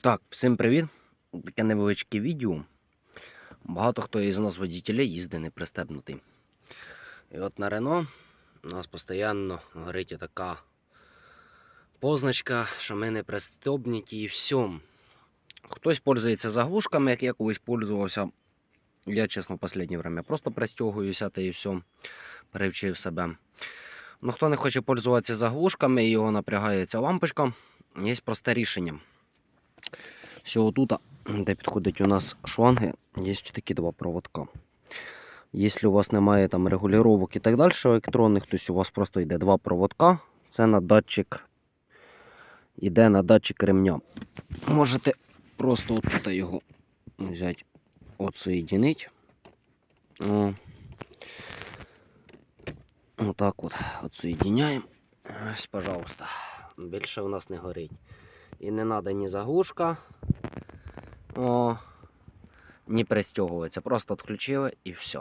Так, всім привіт. Таке невеличке відео. Багато хто із нас водітеля їздить не пристебнутий. І от на Рено у нас постійно горить така позначка, що ми не пристебнуті і все. Хтось пользується заглушками, як я колись пользувався. Я, чесно, в останнє время просто пристягуюся та і все. Перевчив себе. Ну, хто не хоче пользуватися заглушками і його напрягає ця лампочка, є просте рішення. Всього тут, де підходить у нас шланги, є такі два проводка. Якщо у вас немає там регулювання і так далі електронних, то у вас просто йде два проводка. Це на датчик. Іде на датчик ремня. Можете просто отут його взяти, отсоединити. О. Отак от отсоединяємо. Ось, пожалуйста. Більше у нас не горить. І не треба ні заглушка. О, не пристягуватися. Просто відключили і все.